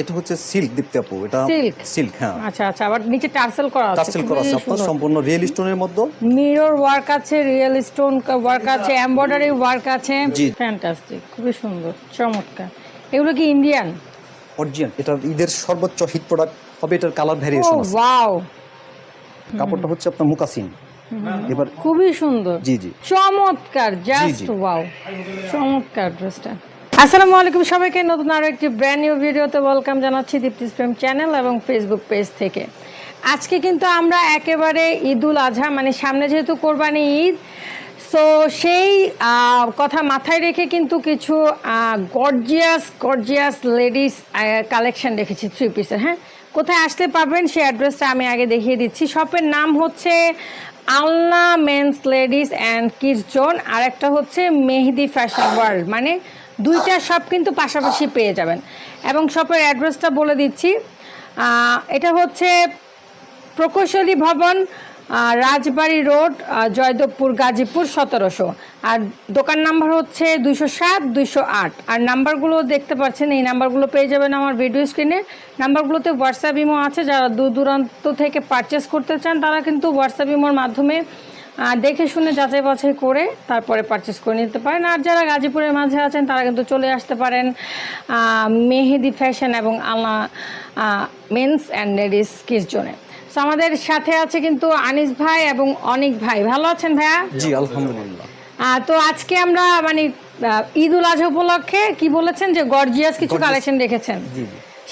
এটা হচ্ছে সিল্ক দীপ্তি আপু এটা Silk? সিল্ক হ্যাঁ। আচ্ছা আচ্ছা আবার নিচে টার্সেল করা আছে। টার্সেল করা আছে আপনার সম্পূর্ণ রিয়েল স্টোনের মধ্যে। মিরর ওয়ার্ক আছে রিয়েল স্টোন ওয়ার্ক আছে এমব্রয়ডারি ওয়ার্ক আছে। ফ্যান্টাস্টিক খুবই সুন্দর চমৎকার। এগুলো কি ইন্ডিয়ান অরিজিনাল এটা ঈদের সর্বোচ্চ হিট প্রোডাক্ট হবে এটার কালার ও ভ্যারিয়েশন আছে। ওয়াও কাপড়টা হচ্ছে আপনার মুকাসিন। এবার খুবই সুন্দর। জি জি। চমৎকার জাস্ট ওয়াও চমৎকার ড্রেসটা আসসালামু আলাইকুম সবাইকে, নতুন আরও একটি ব্র্যান্ড নিউ ভিডিওতে ওয়েলকাম জানাচ্ছি দীপ্তিস প্রেম চ্যানেল এবং ফেসবুক পেজ থেকে। আজকে কিন্তু আমরা একেবারে ঈদুল আজহা মানে সামনে যেহেতু কোরবানি ঈদ সো সেই কথা মাথায় রেখে কিন্তু কিছু গর্জিয়াস গর্জিয়াস লেডিস কালেকশন রেখেছি থ্রি পিসের হ্যাঁ? কোথায় আসতে পারবেন সেই অ্যাড্রেসটা আমি আগে দেখিয়ে দিচ্ছি। শপের নাম হচ্ছে Alna men's ladies and kids zone আর একটা হচ্ছে মেহেদি ফ্যাশন ওয়ার্ল্ড মানে দুইটা শপ কিন্তু পাশাপাশি পেয়ে যাবেন। এবং শপের অ্যাড্রেসটা বলে দিচ্ছি। এটা হচ্ছে প্রকৌশলী ভবন রাজবাড়ি রোড জয়দেবপুর, গাজীপুর সতেরোশো। আর দোকান নাম্বার হচ্ছে দুশো সাত, দুইশো আট। আর নাম্বারগুলো দেখতে পাচ্ছেন, এই নাম্বারগুলো পেয়ে যাবেন আমার ভিডিও স্ক্রিনে নাম্বারগুলোতে হোয়াটসঅ্যাপ ইমো আছে। যারা দূর দূরান্ত থেকে পারচেস করতে চান, তারা কিন্তু হোয়াটসঅ্যাপ ইমোর মাধ্যমে দেখে শুনে যাচাই বাছাই করে তারপরে পারচেস করে নিতে পারেন। আর যারা গাজীপুরের মাঝে আছেন তারা কিন্তু চলে আসতে পারেন মেহেদি ফ্যাশন এবং আলা মেন্স অ্যান্ড লেডিস কিস জোনে তো আমাদের সাথে আছে কিন্তু আনিস ভাই এবং অনিক ভাই। ভালো আছেন ভাইয়া? জি আলহামদুলিল্লাহ। তো আজকে আমরা মানে ঈদ উল আজহা উপলক্ষে কি বলেছেন যে গর্জিয়াস কিছু কালেকশন রেখেছেন?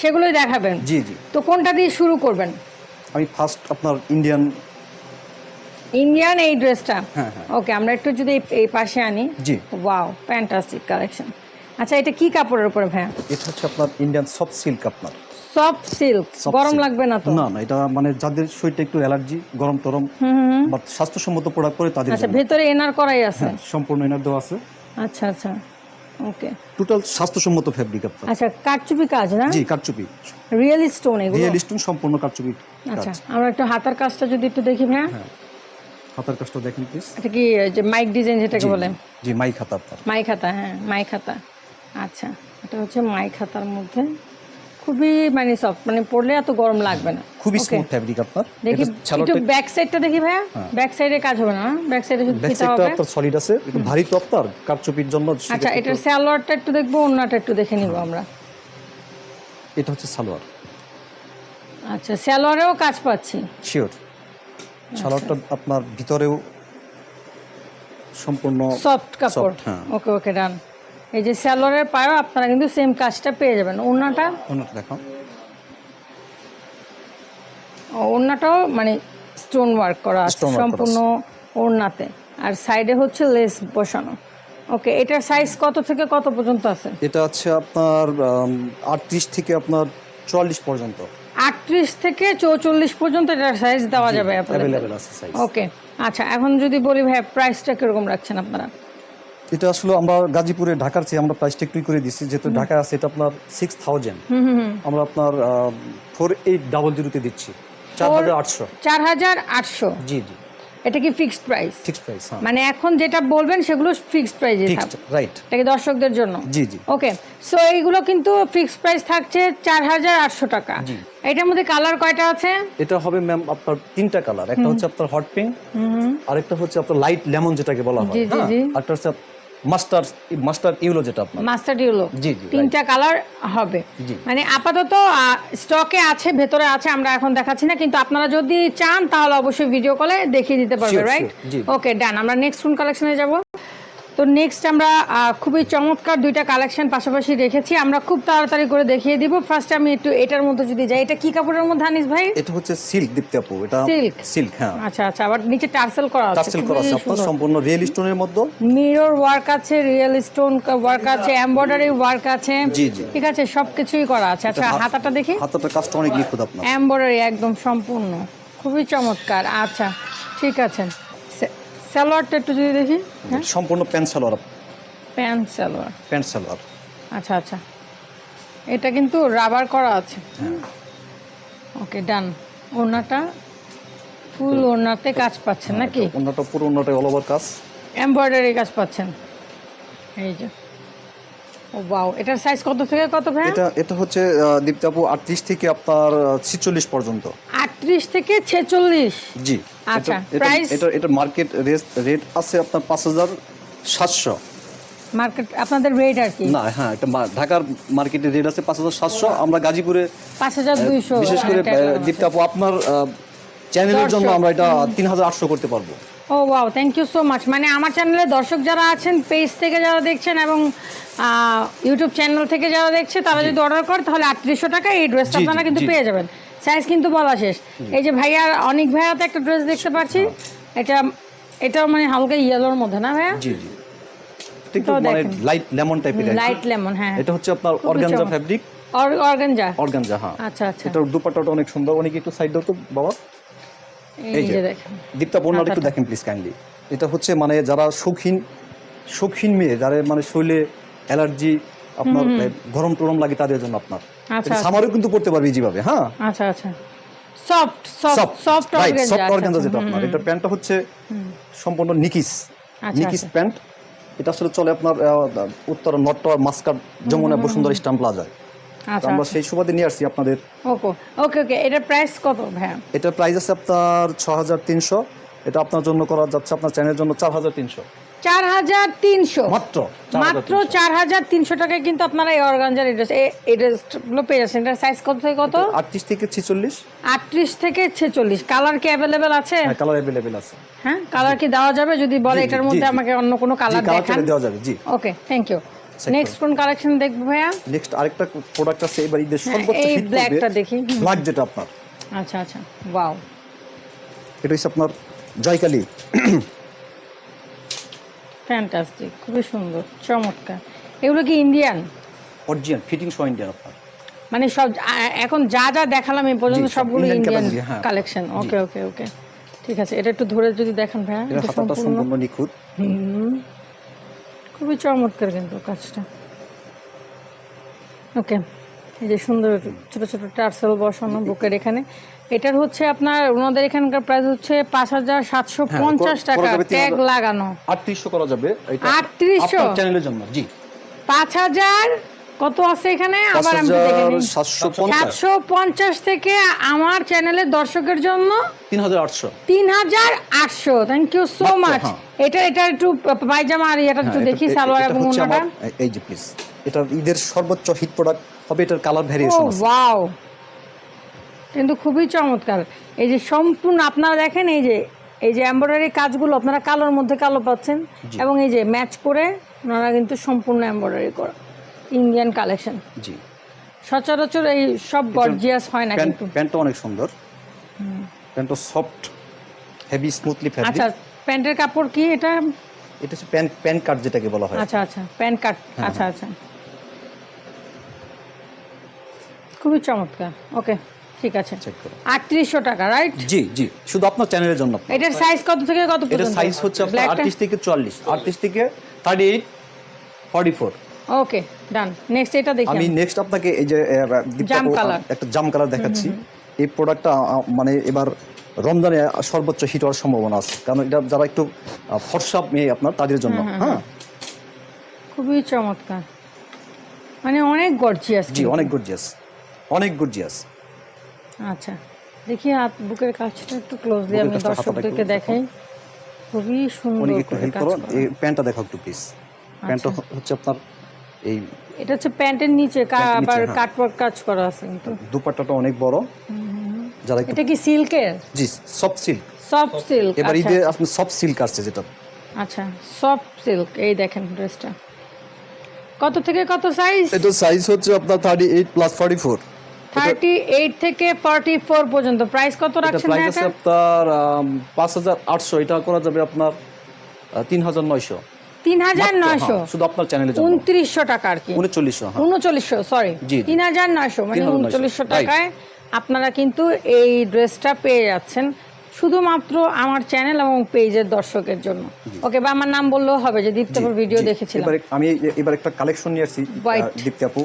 সেগুলোই দেখাবেন। জি জি। তো কোনটা দিয়ে শুরু করবেন? আমি ফার্স্ট আপনার ইন্ডিয়ান ইন্ডিয়ান এই ড্রেসটা হ্যাঁ হ্যাঁ। ওকে আমরা একটু যদি এই- পাশে আনি। জি। ওয়াও ফ্যান্টাস্টিক কালেকশন আচ্ছা এটা কি কাপড়ের উপরে ভাইয়া? এটা হচ্ছে আপনার ইন্ডিয়ান সফট সিল্ক আপনার। সফট সিল্ক গরম লাগবে না তো? না না এটা মানে যাদের শরীরটা একটু অ্যালার্জি গরম হুম। বাট স্বাস্থ্যসম্মত প্রোডাক্ট করে তাদের আচ্ছা। ভেতরে এনার করাই আছে? হ্যাঁ সম্পূর্ণ এনার দেওয়া আছে। আচ্ছা আচ্ছা ওকে টোটাল স্বাস্থ্যসম্মত ফ্যাব্রিক আপনার। আচ্ছা কারচুপি কাজ না? জি কারচুপি রিয়েল স্টোন এগুলো? রিয়েল স্টোন সম্পূর্ণ কারচুপি আচ্ছা আমরা একটু হাতার কাজটা যদি একটু দেখি ভাইয়া। হ্যাঁ। হাতার কাজটা দেখেন প্লিজ এটা কি ওই যে মাইক ডিজাইন যেটাকে বলে? জি মাই খাতা আপনার। মাই খাতা হ্যাঁ মাই খাতা আচ্ছা এটা হচ্ছে মাই খাতার মধ্যে। খুবই মানে সফট মানে পড়লে এত গরম লাগবে না। খুবই স্মুথ ফ্যাব্রিক আপনার। দেখি একটু ব্যাক সাইডটা দেখি ভাইয়া। ব্যাক সাইডে কাজ হবে না ব্যাক সাইডে শুধু ফিতা হবে। আপনার সলিড আছে একটু ভারী তো আপনার কারচুপির জন্য আচ্ছা এটার স্যালোয়ারটা একটু দেখব অন্যটা একটু দেখে নিব আমরা। এটা হচ্ছে সালোয়ার। আচ্ছা সালোয়ারেও কাজ পাচ্ছি। শিওর সালোয়ারটা আপনার ভিতরেও সম্পূর্ণ সফট কাপড়। ওকে ওকে ডান এই যে স্যালোয়ারের পায়ও আপনারা কিন্তু সেম কাজটা পেয়ে যাবেন। ওড়নাটা? ও, ওড়নাটাও মানে স্টোন ওয়ার্ক করা আছে সম্পূর্ণ ওড়নাতে। আর সাইডে হচ্ছে লেস বসানো। ওকে এটার সাইজ কত থেকে কত পর্যন্ত আছে? এটা হচ্ছে আপনার আটত্রিশ থেকে আপনার চুয়াল্লিশ পর্যন্ত। আটত্রিশ থেকে চৌচল্লিশ পর্যন্ত এটার সাইজ দেওয়া যাবে অ্যাভেলেবেল আছে সাইজ ওকে আচ্ছা এখন যদি বলি ভাই প্রাইসটা কীরকম রাখছেন আপনারা? এটা আসলে আমরা গাজীপুরে ঢাকার চেয়ে আমরা প্রাইসটা একটু করে দিচ্ছি। যেহেতু ঢাকায় আছে এটা আপনার সিক্স থাউজেন্ড আমরা আপনার ফোর এইট ডাবল জিরোতে দিচ্ছি। চার হাজার আটশো। চার হাজার আটশো। জি জি। এটা কি ফিক্সড প্রাইস ফিক্সড প্রাইস মানে এখন যেটা বলবেন সেগুলো ফিক্সড প্রাইসে থাকবে রাইট এটা কি দর্শকদের জন্য? জি জি। ওকে সো এইগুলো কিন্তু ফিক্সড প্রাইস থাকছে চার হাজার আটশো টাকা। জি। এটার মধ্যে কালার কয়টা আছে? এটা হবে ম্যাম আপনার তিনটা কালার একটা হচ্ছে আপনার হট পিঙ্ক আর আরেকটা হচ্ছে আপনার লাইট লেমন যেটাকে বলা হয় জি, জি, হ্যাঁ। জি। আরেকটা হচ্ছে মাস্টার মাস্টার ইউলো যেটা আপনার। মাস্টার ইউলো জি জি তিনটা কালার হবে। মানে আপাতত স্টকে আছে ভেতরে আছে আমরা এখন দেখাচ্ছি না কিন্তু আপনারা যদি চান তাহলে অবশ্যই ভিডিও কলে দেখিয়ে দিতে পারবে রাইট ওকে ডান আমরা নেক্সট কোন কালেকশনে যাব? তো নেক্সট আমরা খুবই চমৎকার দুইটা কালেকশন পাশাপাশি রেখেছি। আমরা খুব তাড়াতাড়ি করে দেখিয়ে দিব। ফার্স্ট আমি একটু এটার মধ্যে যদি যাই এটা কি কাপড়ের মধ্যে আনিস ভাই? এটা হচ্ছে সিল্ক দীপ্তি আপু। এটা Silk? সিল্ক হ্যাঁ। আচ্ছা আচ্ছা আবার নিচে টার্সেল করা আছে। টার্সেল করা আছে আপনার সম্পূর্ণ রিয়েল স্টোনের মধ্যে। মিরর ওয়ার্ক আছে রিয়েল স্টোন ওয়ার্ক আছে এমব্রয়ডারি ওয়ার্ক আছে। জি, জি। ঠিক আছে সবকিছুই করা আছে। আচ্ছা হাতাটা দেখি? হাতাটা অনেক নিখুঁত আপনার। এমব্রয়ডারি একদম সম্পূর্ণ। খুবই চমৎকার। আচ্ছা ঠিক আছে। সালোয়ারটা একটু যদি দেখি হ্যাঁ? সম্পূর্ণ pant salwar. Pant salwar. Pant salwar. আচ্ছা আচ্ছা। এটা কিন্তু রাবার করা আছে। হ্যাঁ। ওকে ডান। ওড়নাটা ফুল ওড়নাতে কাজ পাচ্ছেন নাকি? অন্যটা পুরো অন্যটা অল ওভার কাজ। এমব্রয়ডারি কাজ পাচ্ছেন। এই যে। ও বাও এটার সাইজ কত থেকে কত ভাই? এটা এটা হচ্ছে আহ, দীপ্তি আপু আটত্রিশ থেকে আপনার ছিচল্লিশ পর্যন্ত। আটত্রিশ থেকে ছেচল্লিশ? জি। আচ্ছা, এটা- এটা এটা মার্কেট রেট রেট আছে আপনার পাঁচ হাজার সাতশো। মার্কেট আপনাদের রেট আর কি? না হ্যাঁ এটা ঢাকার মার্কেটের রেট আছে পাঁচ হাজার সাতশো আমরা গাজীপুরে পাঁচ হাজার দুইশো বিশেষ করে আহ, দীপ্তি আপু আপনার চ্যানেলের জন্য আমরা এটা তিন হাজার আটশো করতে পারব। ও wow thank you so much মানে আমার চ্যানেলে দর্শক যারা আছেন পেজ থেকে যারা দেখছেন এবং ইউটিউব চ্যানেল থেকে যারা দেখছে তারা যদি অর্ডার করে তাহলে আটত্রিশশো টাকা এই ড্রেসটা আপনারা কিন্তু পেয়ে যাবেন। সাইজ কিন্তু বলা শেষ। এই যে ভাইয়া অনেক ভাইয়াতে একটা ড্রেস দেখতে পাচ্ছি। এটা এটা মানে হালকা ইয়েলোর মধ্যে না ভাইয়া? একটু মানে লাইট লেমন টাইপের লাইট লেমন হ্যাঁ এটা হচ্ছে আপনার অর্গানজা ফ্যাব্রিক অর্গানজা অর্গানজা হ্যাঁ। আচ্ছা আচ্ছা। এটার দুপাট্টাটা অনেক সুন্দর। অনেক একটু সাইড দাও তো বাবা। এই যে। দেখেন। দীপ্তা বর্ণাটা একটু দেখেন প্লিজ কাইন্ডলি এটা হচ্ছে মানে যারা শৌখিন শৌখিন মেয়ে যারা মানে শরীরে অ্যালার্জি আপনার গরম টরম লাগে তাদের জন্য আপনার। আচ্ছা সামারও কিন্তু পড়তে পারবে যেভাবে হ্যাঁ? আচ্ছা আচ্ছা। Soft soft soft right organza soft organza যেটা আপনার। এটা প্যান্টটা হচ্ছে সম্পূর্ণ নিকিস। আচ্ছা, নিকিস আচ্ছা। প্যান্ট। এটা আসলে চলে আপনার উত্তর নট্টর মাস্কাট যমুনা বসুন্ধরা স্টাম্প প্লাজায় আচ্ছা আমরা সেই সুবাদে নিয়ে আসছি আপনাদের। ওকে ওকে ওকে। এটার প্রাইস কত ভাইয়া? এটার প্রাইস আছে আপনার ছ হাজার তিনশো। এটা আপনার জন্য করা যাচ্ছে আপনার চ্যানেলের জন্য চার হাজার তিনশো। চার হাজার তিনশো। মাত্র মাত্র চার হাজার তিনশো। টাকায় কিন্তু আপনারা এই অর্গানজার এড্রেস এই ড্রেসগুলো পেয়ে যাচ্ছেন। এটার সাইজ কত থেকে কত? আটত্রিশ থেকে ছিচল্লিশ। আটত্রিশ থেকে ছেচল্লিশ। কালার কি অ্যাভেলেবেল আছে? হ্যাঁ কালার অ্যাভেলেবেল আছে। হ্যাঁ কালার কি দেওয়া যাবে? যদি বলে এটার মধ্যে আমাকে অন্য কোনো কালার দেখান। দেওয়া যাবে জি। ওকে থ্যাংক ইউ নেক্সট কোন কালেকশন দেখব ভাইয়া? নেক্সট আরেকটা প্রোডাক্ট আছে এবার ঈদের হ্যাঁ, সর্বোচ্চ এই ব্ল্যাকটা দেখি ব্ল্যাক যেটা আপনার। আচ্ছা আচ্ছা ওয়াও এটা হচ্ছে আপনার জয়কালী ফ্যান্টাস্টিক খুবই সুন্দর চমৎকার। এগুলো কি ইন্ডিয়ান অরিজিনাল ফিটিং সহ ইন্ডিয়ান আপনার। মানে সব এখন যা যা দেখালাম এই পর্যন্ত সবগুলো ইন্ডিয়ান। কালেকশন ওকে ওকে ওকে ঠিক আছে এটা একটু ধরে যদি দেখেন ভাইয়া এটা হাতাটা সম্পূর্ণ। নিখুঁত। খুবই চমৎকার কিন্তু কাজটা। ওকে এই যে সুন্দর ছোট ছোট টার্সেল বসানো বুকের এখানে। এটার হচ্ছে আপনার ওনাদের এখানকার প্রাইস হচ্ছে পাঁচ হাজার সাতশো হ্যাঁ, পঞ্চাশ টাকা ট্যাগ লাগানো। আটত্রিশশো করা যাবে। এটা 3800? আপনার চ্যানেলের জন্য জি। পাঁচ হাজার কত আছে এখানে? আবার আমি। সাতশো পঞ্চাশ। থেকে আমার চ্যানেলের দর্শকের জন্য তিন হাজার আটশো। তিন হাজার আটশো। থ্যাংক ইউ সো মাচ হ্যাঁ। এটা এটা একটু পায়জামা আর এটা একটু হ্যাঁ, দেখি সালোয়ার এবং এই যে প্লিজ এটা ঈদের সর্বোচ্চ হিট প্রোডাক্ট হবে এটার কালার ভ্যারিয়েশন ওয়াও কিন্তু খুবই চমৎকার। এই যে সম্পূর্ণ আপনারা দেখেন এই যে এই যে এমব্রয়ডারি কাজগুলো আপনারা কালোর মধ্যে কালো পাচ্ছেন এবং এই যে ম্যাচ করে ওনারা কিন্তু সম্পূর্ণ এমব্রয়ডারি করা ইন্ডিয়ান কালেকশন জি। সচরাচর এই সব গর্জিয়াস হয় না কিন্তু। প্যান্টটা অনেক সুন্দর। প্যান্টটা সফট হেভি স্মুথলি ফ্যাব্রিক আচ্ছা প্যান্টের কাপড় কি এটা? এটা হচ্ছে প্যান্ট প্যান্ট কাট যেটাকে বলা হয়। আচ্ছা আচ্ছা প্যান্ট কাট। হ্যাঁ, আচ্ছা আচ্ছা। খুবই চমৎকার। ওকে ঠিক আছে। আটত্রিশশো টাকা রাইট জি জি শুধু আপনার চ্যানেলের জন্য। এটার সাইজ কত থেকে কত এটা সাইজ হচ্ছে আপনার? আটত্রিশ থেকে চুয়াল্লিশ। আটত্রিশ থেকে thirty eight forty four okay done next এটা দেখি আমি। নেক্সট আপনাকে এই যে জাম colour। একটা জাম কালার দেখাচ্ছি। এই প্রোডাক্টটা মানে এবার রমজানে সর্বোচ্চ হিট হওয়ার সম্ভাবনা আছে। কারণ এটা যারা একটু ফর্সা মেয়ে আপনার তাদের জন্য। হ্যাঁ। খুবই চমৎকার। মানে অনেক গর্জিয়াস জি অনেক গর্জিয়াস অনেক গর্জিয়াস আচ্ছা দেখি হাত বুকের কাজটা একটু ক্লোজলি আমি দর্শকদেরকে দেখাই। খুবই সুন্দর একটু হেল্প কাজ করো করা। এই প্যান্টটা দেখাও একটু প্লিজ প্যান্টটা হচ্ছে আপনার এই এটা হচ্ছে প্যান্টের নিচে আবার হ্যাঁ। কাটওয়ার্ক কাজ করা আছে কিন্তু। দুপাট্টাটা অনেক বড়। যারা এটা কি সিল্কের জি সফট সিল্ক সফট সিল্ক এবার ঈদে আপনি সফট সিল্ক আসছে যেটা। আচ্ছা সফট সিল্ক এই দেখেন ড্রেসটা কত থেকে কত সাইজ এটা সাইজ হচ্ছে আপনার thirty eight plus forty four thirty eight থেকে ফর্টি ফোর পর্যন্ত। প্রাইস কত রাখছেন প্রাইস ভাই এটা? আপনার পাঁচ হাজার আটশো। এটা করা যাবে আপনার তিন হাজার নয়শো। তিন হাজার নয়শো? শুধু আপনার চ্যানেলের জন্য। উনত্রিশশো টাকা আর কি। উনচল্লিশশো হ্যাঁ। উনচল্লিশশো সরি জি, জি। তিন হাজার নয়শো মানে 3,900 উনচল্লিশশো টাকায় আপনারা কিন্তু এই ড্রেসটা পেয়ে যাচ্ছেন শুধুমাত্র আমার চ্যানেল এবং পেজের দর্শকের জন্য। ওকে বা আমার নাম বললেও হবে যে দীপ্তপুর ভিডিও দেখেছিলাম। এবারে আমি এবার একটা কালেকশন নিয়ে আসছি White. আহ, দীপ্তি আপু।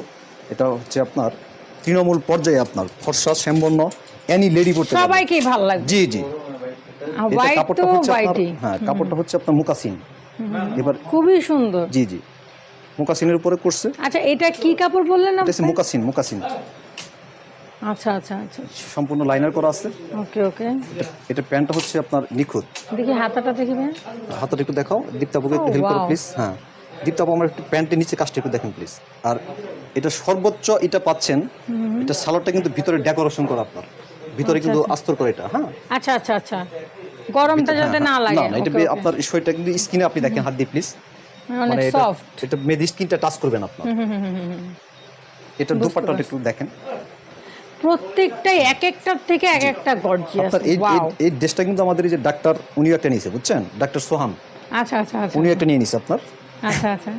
এটা হচ্ছে আপনার তৃণমূল পর্যায়ে আপনার ফর্সা শ্যামবর্ণ অ্যানি লেডি পড়তে। সবাইকেই ভালো লাগবে। জি জি। কাপড়টা হচ্ছে হ্যাঁ কাপড়টা হচ্ছে আপনার মুকাসিন। এবার খুবই সুন্দর। জি জি। মোকাসিনের উপরে করছে। আচ্ছা এটা কি কাপড় বললেন এটা আপনি? হচ্ছে মোকাসিন মোকাসিন। আচ্ছা আচ্ছা আচ্ছা। সম্পূর্ণ লাইনার করা আছে। ওকে ওকে। এটা প্যান্টটা হচ্ছে আপনার নিখুঁত। দেখি হাতাটা দেখি ভাই হাতটা একটু দেখাও। দীপ্তাপুকে একটু হেল্প করো প্লিজ হ্যাঁ। দীপ্তাপু আমার একটু প্যান্টের নিচে কাজটা একটু দেখেন প্লিজ আর এটা সর্বোচ্চ এটা পাচ্ছেন এটা সালোয়ারটা কিন্তু ভিতরে ডেকোরেশন করা আপনার। ভিতরে কিন্তু আস্তর করে এটা হ্যাঁ? আচ্ছা আচ্ছা আচ্ছা। গরমটা যাতে না লাগে। না এটা. আপনার শরীরটা কিন্তু স্কিনে আপনি দেখেন হাত দিয়ে প্লিজ মানে সফট এটা মেয়েদের স্কিনটা টাচ করবেন এটা দুপাট্টা একটু দেখেন। প্রত্যেকটাই এক একটার থেকে এক একটা গর্জিয়াস এই ড্রেসটা কিন্তু আমাদের এই যে ডাক্তার উনিও একটা নিয়েছে বুঝছেন? ডাক্তার সোহান। আচ্ছা আচ্ছা আচ্ছা। উনি একটা নিয়ে নিছে আপনার। আচ্ছা আচ্ছা।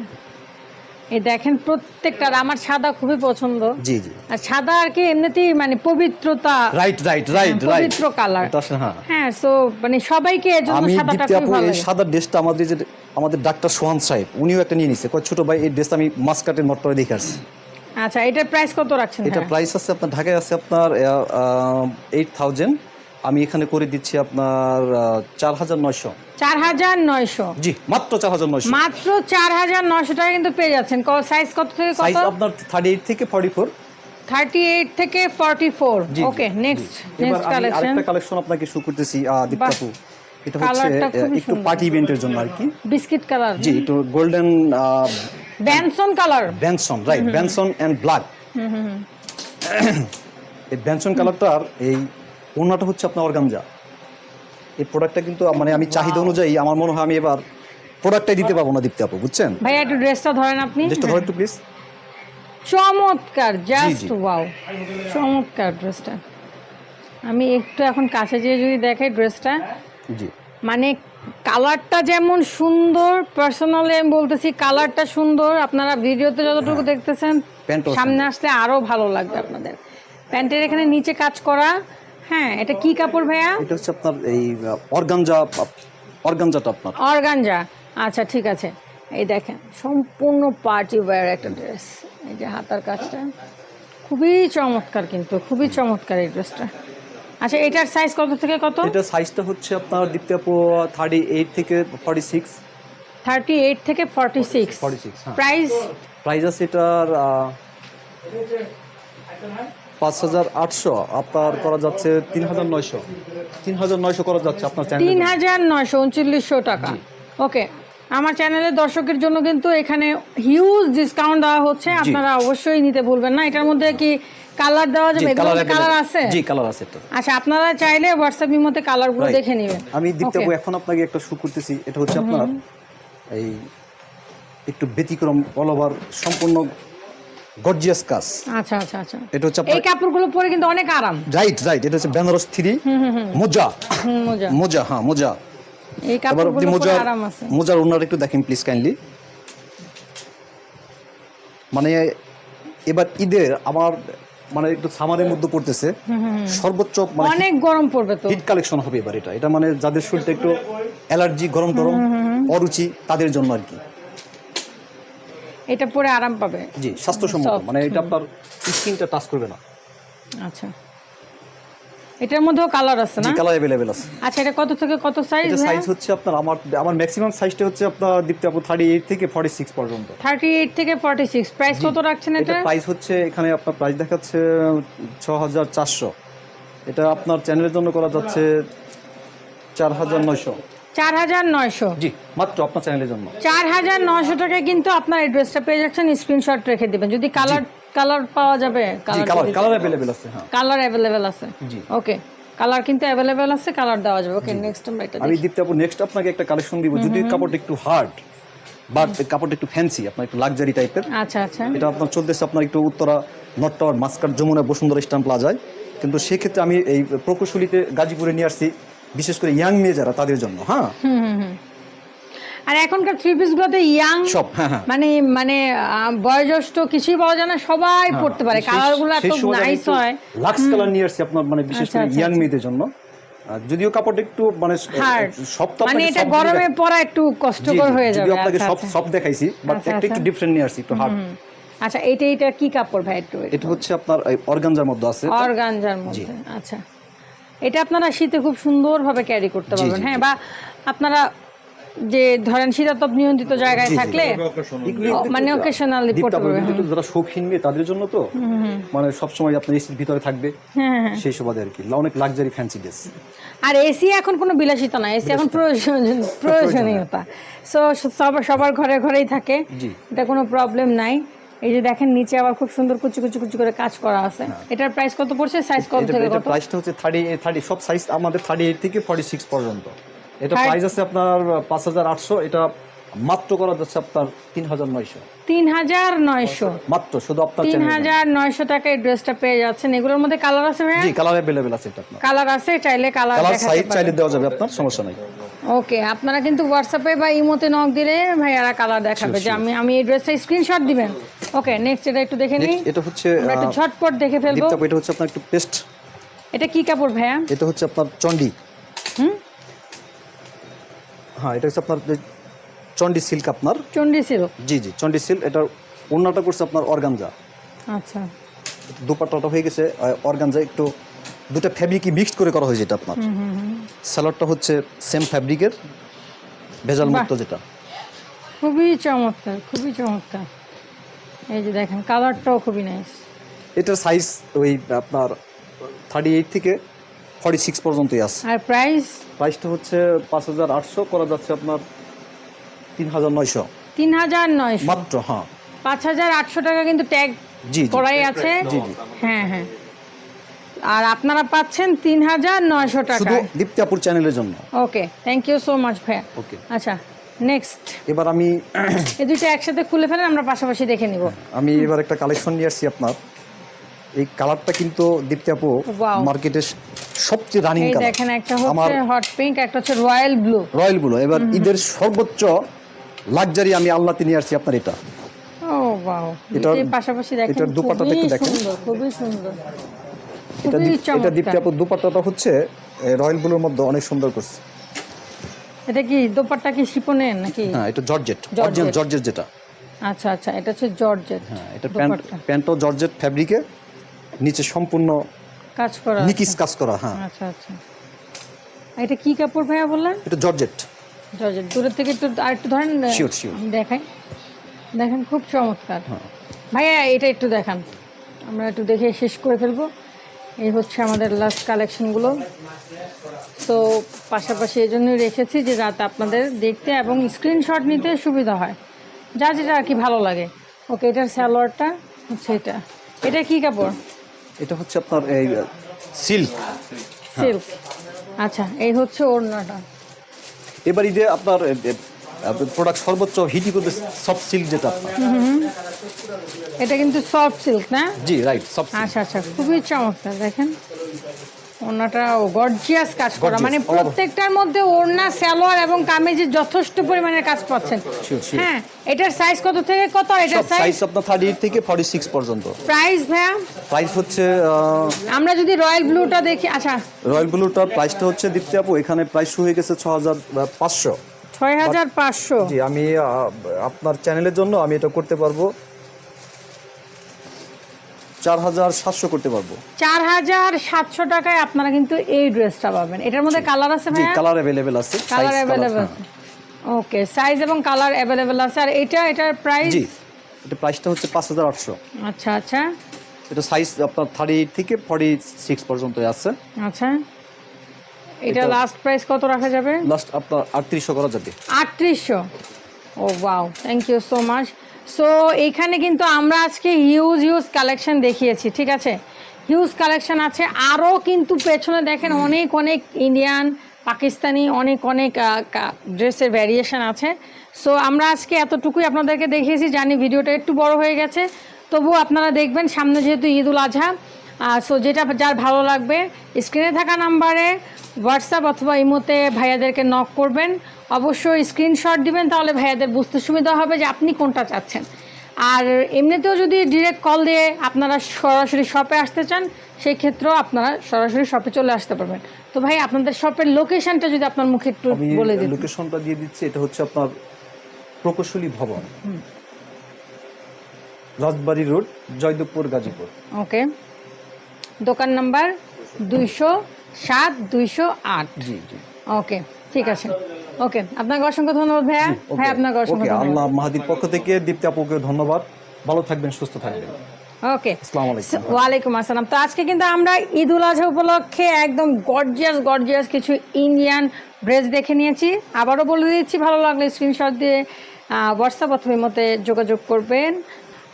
এই দেখেন প্রত্যেকটার আমার সাদা খুবই পছন্দ। জি জি। আর সাদা আর কি এমনিতেই মানে পবিত্রতা রাইট রাইট রাইট রাইট পবিত্র কালার হ্যাঁ। হ্যাঁ সো মানে সবাইকে এর জন্য সাদাটা খুবই ভালো এই লাগে। সাদা ড্রেসটা আমাদের যে আমাদের ডাক্তার সোহান সাহেব উনিও একটা নিয়ে নিছে। কয় ছোট ভাই এই ড্রেসটা আমি মাসকাটের নটরে দেখে আসছি। আচ্ছা এটার প্রাইস কত রাখছেন এটা প্রাইস আছে আপনার ঢাকায় আছে আপনার এইট থাউজেন্ড আমি এখানে করে দিচ্ছি আপনার চার হাজার নয়শো। চার হাজার নয়শো। জি মাত্র চার হাজার নয়শো। মাত্র চার হাজার নয়শো টাকা কিন্তু পেয়ে যাচ্ছেন। সাইজ কত থেকে সাইজ কত আপনার থার্টি এইট থেকে ফর্টি ফোর থার্টি এইট থেকে forty four okay next next collection আরেকটা কালেকশন আপনাকে শো করতেছি দীপ্তাপু এটা হচ্ছে একটু পার্টি ইভেন্টের জন্য আর কি। বিস্কিট কালার জি একটু গোল্ডেন ব্যানসন কালার ব্যানসন রাইট ব্যানসন অ্যান্ড ব্ল্যাক এই ব্যানসন কালারটার এই ওনাটা হচ্ছে আপনার অর্গানজা। এই প্রোডাক্টটা কিন্তু মানে আমি চাহিদা অনুযায়ী আমার মনে হয় আমি এবার প্রোডাক্টটাই দিতে পারব না দীপ্তি আপু বুঝছেন? ভাইয়া একটু ড্রেসটা ধরেন আপনি। জাস্ট ধর একটু প্লিজ চমৎকার জাস্ট। ওয়াও চমৎকার ড্রেসটা আমি একটু এখন কাছে যেয়ে যদি দেখাই ড্রেসটা জি। মানে কালারটা যেমন সুন্দর পার্সোনালি আমি বলতেছি কালারটা সুন্দর আপনারা ভিডিওতে যতটুকু দেখতেছেন প্যান্টও সামনে আসলে আরও ভালো লাগবে আপনাদের। প্যান্টের এখানে নিচে কাজ করা হ্যাঁ এটা কি কাপড় ভাইয়া? এটা হচ্ছে আপনার এই অর্গানজা অর্গানজাটা আপনার অর্গানজা। আচ্ছা ঠিক আছে। এই দেখেন সম্পূর্ণ পার্টি ওয়্যার একটা ড্রেস এই যে হাতার কাজটা। খুবই চমৎকার কিন্তু খুবই চমৎকার এই ড্রেসটা আচ্ছা এটার সাইজ কত থেকে কত? এটা সাইজটা হচ্ছে আপনার দীপ্তি আপু থার্টি এইট থেকে ফর্টি সিক্স থার্টি এইট থেকে forty six forty six price price আছে এটার পাঁচ হাজার আটশো। আপনার করা যাচ্ছে তিন হাজার নয়শো। তিন হাজার নয়শো করা যাচ্ছে আপনার তিন হাজার নয়শো উনচল্লিশশো টাকা। ওকে আমার চ্যানেলের দর্শকের জন্য কিন্তু এখানে হিউজ ডিসকাউন্ট দেওয়া হচ্ছে। আপনারা অবশ্যই নিতে ভুলবেন না। এটার মধ্যে কি কালার দেওয়া যাবে? কালার আছে? জি কালার আছে এটা আচ্ছা আপনারা চাইলে হোয়াটসঅ্যাপ মধ্যে কালারগুলো দেখে নেবেন। আমি দীপ্তি Okay. আপু এখন আপনাকে একটা শু করতেছি। এটা হচ্ছে আপনার এই একটু ব্যতিক্রম অল ওভার সম্পূর্ণ গর্জিয়াস কাজ আচ্ছা আচ্ছা আচ্ছা। এটা হচ্ছে এই কাপড়গুলো পরে কিন্তু অনেক আরাম। রাইট রাইট এটা হচ্ছে বেনারস থ্রি মোজা। মোজা। হ্যাঁ মোজা। এই কাপড়গুলো পরে আরাম আছে। মোজার ওনার একটু দেখেন প্লিজ কাইন্ডলি মানে এবার ঈদের আমার মানে একটু সামারের মধ্যে পড়তেছে। সর্বোচ্চ মানে অনেক গরম পড়বে তো। হিট কালেকশন হবে এবার এটা। এটা মানে যাদের শরীরটা একটু অ্যালার্জি গরম গরম অরুচি তাদের জন্য আর কি। এটা পরে আরাম পাবে। জি স্বাস্থ্যসম্মত মানে এটা আপনার স্কিনটা টাচ করবে না। আচ্ছা। এটার মধ্যেও কালার আছে না? কালার অ্যাভেলেবেল আছে। আচ্ছা এটা কত থেকে কত সাইজ এটা সাইজ হচ্ছে আপনার আমার আমার ম্যাক্সিমাম সাইজটা হচ্ছে আপনার দীপ্তি আপু থার্টি এইট থেকে ফর্টি সিক্স পর্যন্ত। থার্টি এইট থেকে ফর্টি সিক্স প্রাইস কত রাখছেন এটা এটা প্রাইস হচ্ছে এখানে আপনার প্রাইস দেখাচ্ছে ছ হাজার চারশো। এটা আপনার চ্যানেলের জন্য করা যাচ্ছে চার হাজার নয়শো। চার হাজার নয়শো। জি মাত্র আপনার চ্যানেলের জন্য। চার হাজার নয়শো টাকায় কিন্তু আপনার এই ড্রেসটা পেয়ে যাচ্ছেন স্ক্রিনশট রেখে দিবেন। যদি কালার কালার পাওয়া যাবে কালার কালার অ্যাভেলেবেল আছে হ্যাঁ। কালার অ্যাভেলেবেল আছে। জি। ওকে কালার কিন্তু অ্যাভেলেবেল আছে কালার দেওয়া যাবে। ওকে নেক্সট আমরা এটা আমি। দীপ্তি আপু নেক্সট আপনাকে একটা কালেকশন দিব। যদি কাপড়টা একটু হার্ড বা কাপড়টা একটু ফ্যান্সি আপনার একটু লাক্সারি টাইপের আচ্ছা আচ্ছা। এটা আপনার চলতেছে আপনার একটু উত্তরা টাওয়ার মাস্কার যমুনা বসুন্ধরা স্ট্যাম্প প্লাজায় কিন্তু সেক্ষেত্রে আমি এই প্রকৌশলীতে গাজীপুরে নিয়ে আসছি। বিশেষ করে ইয়াং মেয়ে যারা তাদের জন্য হ্যাঁ? আর এখনকার থ্রি পিস গুলোতে ইয়াং সব হ্যাঁ হ্যাঁ। মানে মানে বয়োজ্যেষ্ঠ কিছুই বলা যায় না সবাই পড়তে পারে। কালারগুলো এত নাইস হয়। লাক্স কালার নিয়ে আসছি আপনার মানে বিশেষ আচ্ছা, করে আচ্ছা, ইয়াং মেয়েদের জন্য। যদিও কাপড়টা একটু মানে তো মানে এটা গরমে পরা একটু কষ্টকর হয়ে যাবে। যদিও আপনাকে আচ্ছা, সব আচ্ছা। সব দেখাইছি বাট আচ্ছা, একটা একটু আচ্ছা। ডিফারেন্ট নিয়ে আসছি একটু হার্ড আচ্ছা এটা এটা কি কাপড় ভাই একটু এটা হচ্ছে আপনার অর্গানজার মধ্যে আছে। অর্গানজার মধ্যে আচ্ছা। এটা আপনারা শীতে খুব সুন্দরভাবে ক্যারি করতে পারবেন হ্যাঁ বা আপনারা যে ধরেন শীতাতপ নিয়ন্ত্রিত জায়গায়। থাকলে মানে occasionally পড়তে পারবে, কিন্তু যারা শৌখিন মেয়ে তাদের জন্য তো মানে সবসময় আপনার এসির ভিতরে থাকবে হ্যাঁ হ্যাঁ সেই সুবাদে আর কি। অনেক লাক্সারি ফ্যান্সি ড্রেস আর এসি এখন কোনো বিলাসিতা না এসি এখন প্রয়োজন প্রয়োজনীয়তা। সো সবার সবার ঘরে ঘরেই থাকে এটা কোনো প্রবলেম নাই। এই যে দেখেন নিচে আবার খুব সুন্দর কুচি কুচি কুচি করে কাজ করা আছে। এটার প্রাইস কত পড়ছে? সাইজ কত থেকে কত? প্রাইসটা হচ্ছে থার্টি থার্টি সব সাইজ আমাদের থার্টি এইট থেকে ফর্টি সিক্স পর্যন্ত। এটা প্রাইস আছে আপনার পাঁচ হাজার আটশো এটা মাত্র করা যাচ্ছে আপনার তিন হাজার নয়শো। তিন হাজার নয়শো। মাত্র শুধু আপনার তিন হাজার নয়শো টাকা এই ড্রেসটা পেয়ে যাচ্ছেন। এগুলোর মধ্যে কালার আছে ভাইয়া? জি কালার অ্যাভেলেবেল আছে এটা আপনার। কালার আছে চাইলে কালার কালার সাইজ চাইলে দেওয়া যাবে আপনার সমস্যা নাই। ওকে আপনারা কিন্তু হোয়াটসঅ্যাপে বা ইমোতে নক দিলে ভাইয়ারা কালার দেখাবে। যে আমি আমি এই ড্রেসটা স্ক্রিনশট দিবেন। ওকে নেক্সট এটা একটু দেখে নিই। এটা হচ্ছে একটু ঝটপট দেখে ফেলব। এটা হচ্ছে আপনার একটু পেস্ট এটা কি কাপড় ভাইয়া? এটা হচ্ছে আপনার চন্ডি হুম? হ্যাঁ এটা হচ্ছে আপনার চন্ডি সিল্ক আপনার? চন্ডি সিল্ক? জি জি চন্ডি সিল্ক এটা ওড়নাটা করছে আপনার অর্গানজা। আচ্ছা। দুপাট্টাটা হয়ে গেছে অর্গানজা একটু দুটো ফ্যাব্রিকই মিক্সড করে করা হয়েছে এটা আপনার। হুম হুম হুম। স্যালাডটা হচ্ছে সেম ফ্যাব্রিকের ভেজাল মুক্ত যেটা। খুবই চমৎকার খুবই চমৎকার। এই যে দেখেন কালারটাও খুবই নাইস এটার সাইজ ওই আপনার থার্টি এইট থেকে ফর্টি সিক্স পর্যন্তই আছে। আর প্রাইস প্রাইসটা হচ্ছে পাঁচ হাজার আটশো করা যাচ্ছে আপনার তিন হাজার নয়শো। তিন হাজার নয়শো। মাত্র হ্যাঁ। পাঁচ হাজার আটশো টাকা কিন্তু ট্যাগ জি করাই আছে। জি জি। হ্যাঁ হ্যাঁ। আর আপনারা পাচ্ছেন তিন হাজার নয়শো শুধু দীপ্তাপুর চ্যানেলের জন্য। Okay thank you so much ভাইয়া। ওকে। আচ্ছা নেক্সট এবার আমি এই দুইটা একসাথে খুলে ফেলেন আমরা পাশাপাশি দেখে নিব। আমি এবার একটা কালেকশন নিয়ে আসছি আপনার। এই কালারটা কিন্তু দীপ্তাপু Wow. মার্কেটের সবচেয়ে রানিং কালার দেখেন একটা হচ্ছে হট পিঙ্ক একটা হচ্ছে রয়্যাল ব্লু রয়্যালগুলো এবার ঈদের সর্বোচ্চ লাক্সারি আমি আল্লাতে নিয়ে আসছি আপনার এটা। ও এটার- এটার পাশাপাশি দেখেন এটার খুবই একটু দেখেন। খুবই সুন্দর। এটা এটা দীপ্তাপুর দুপাট্টাটা হচ্ছে রয়্যাল ব্লুর মধ্যে অনেক সুন্দর করছে। এটা কি দোপাট্টা কি শিপনের নাকি? হ্যাঁ এটা জর্জেট। জর্জেট। অরিজিনাল জর্জেট যেটা। আচ্ছা আচ্ছা এটা হচ্ছে জর্জেট হ্যাঁ এটা প্যান্ট দোপাট্টা। প্যান্টও জর্জেট ফ্যাব্রিকে নিচে সম্পূর্ণ কাজ করা নিকিস কাজ করা হ্যাঁ। আচ্ছা আচ্ছা। এটা কি কাপড় ভাইয়া বললেন? এটা জর্জেট। জর্জেট দূরের থেকে একটু আর একটু ধরেন sure. দেখাই। দেখেন খুব চমৎকার। হ্যাঁ। ভাইয়া এটা একটু দেখান। আমরা একটু দেখে শেষ করে ফেলব। এই হচ্ছে আমাদের লাস্ট কালেকশনগুলো তো পাশাপাশি এই জন্যই রেখেছি যে যাতে আপনাদের দেখতে এবং স্ক্রিনশট নিতে সুবিধা হয়। যা যেটা আর কি ভালো লাগে। ওকে এটার স্যালোয়ারটা হচ্ছে এটা। এটা কি কাপড়? এটা হচ্ছে আপনার এই সিল্ক সিল্ক আচ্ছা এই হচ্ছে ওড়নাটা। এবার এই যে আপনার প্রোডাক্ট সর্বোচ্চ হিটি করতে সফট সিল্ক যেটা এটা কিন্তু সফট সিল্ক না? জি রাইট সফট আচ্ছা আচ্ছা খুবই চমৎকার দেখেন। ওড়নাটা গর্জিয়াস কাজ করা। মানে প্রত্যেকটার মধ্যে ওড়না সালোয়ার এবং কামিজের যথেষ্ট পরিমাণের কাজ পাচ্ছেন. হ্যাঁ এটার সাইজ কত থেকে কত? আর এটার সাইজ আপনার থার্টি এইট থেকে ফর্টি সিক্স পর্যন্ত। প্রাইস ভাইয়া? প্রাইস হচ্ছে আমরা যদি রয়্যাল ব্লুটা দেখি আচ্ছা। রয়্যাল ব্লুটার প্রাইসটা হচ্ছে দীপ্তি আপু এখানে প্রাইস হয়ে গেছে ছ হাজার পাঁচশো। ছয় হাজার পাঁচশো। জি আমি আপনার চ্যানেলের জন্য আমি এটা করতে পারব। চার হাজার সাতশো করতে পারব। চার হাজার সাতশো টাকায় আপনারা কিন্তু এই ড্রেসটা পাবেন। এটার মধ্যে কালার আছে জি ভাইয়া? কালার অ্যাভেলেবেল আছে কালার অ্যাভেলেবেল ওকে সাইজ এবং কালার অ্যাভেলেবেল আছে। আর এটা এটার। প্রাইস এটা প্রাইসটা হচ্ছে পাঁচ হাজার আটশো। আচ্ছা আচ্ছা। এটা সাইজ আপনার থার্টি এইট থেকে ফর্টি সিক্স পর্যন্ত আছে। আচ্ছা। এটা লাস্ট প্রাইস কত রাখা যাবে? লাস্ট আপনার আটত্রিশশো করা যাবে। আটত্রিশশো। ও wow thank you so much so এইখানে কিন্তু আমরা আজকে হিউজ হিউজ কালেকশন দেখিয়েছি, ঠিক আছে? হিউজ কালেকশন আছে। আরও কিন্তু পেছনে দেখেন অনেক অনেক ইন্ডিয়ান পাকিস্তানি অনেক অনেক ড্রেসের ভ্যারিয়েশন আছে। সো আমরা আজকে এতটুকুই আপনাদেরকে দেখিয়েছি। জানি ভিডিওটা একটু বড় হয়ে গেছে। তবুও আপনারা দেখবেন, সামনে যেহেতু ঈদুল আজহা সো যেটা যার ভালো লাগবে স্ক্রিনে থাকা নাম্বারে হোয়াটসঅ্যাপ অথবা ইমোতে ভাইয়াদেরকে নক করবেন। অবশ্যই স্ক্রিনশট দিবেন তাহলে ভাইয়াদের বুঝতে সুবিধা হবে যে আপনি কোনটা চাচ্ছেন। আর এমনিতেও যদি ডিরেক্ট কল দিয়ে আপনারা সরাসরি শপে আসতে চান সেই ক্ষেত্রেও আপনারা সরাসরি শপে চলে আসতে পারবেন। তো ভাই আপনাদের শপের লোকেশনটা যদি আপনার মুখে একটু বলে দিন লোকেশনটা দিয়ে দিচ্ছি এটা হচ্ছে আপনার প্রকৌশলী ভবন। রাজবাড়ি রোড জয়দেবপুর গাজীপুর। ওকে দোকান নাম্বার দুইশো সাত দুইশো আট। ওকে ঠিক আছে। ওকে আপনাকে অসংখ্য ধন্যবাদ ভাইয়া। ভাই আপনাকে অসংখ্য ধন্যবাদ। আল্লাহ মাহাদির পক্ষ থেকে দীপ্তি আপুকে ধন্যবাদ। ভালো থাকবেন সুস্থ থাকবেন। ওকে। ওয়ালাইকুম আসসালাম। তো আজকে কিন্তু আমরা ঈদ উল আজহা উপলক্ষে একদম গর্জিয়াস গর্জিয়াস কিছু ইন্ডিয়ান ড্রেস দেখে নিয়েছি। আবারও বলে দিচ্ছি ভালো লাগলে স্ক্রিনশট দিয়ে হোয়াটসঅ্যাপ অথবা মতে যোগাযোগ করবেন।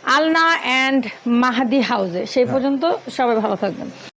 আলনা অ্যান্ড মাহাদি হাউসে সেই পর্যন্ত সবাই ভালো থাকবেন।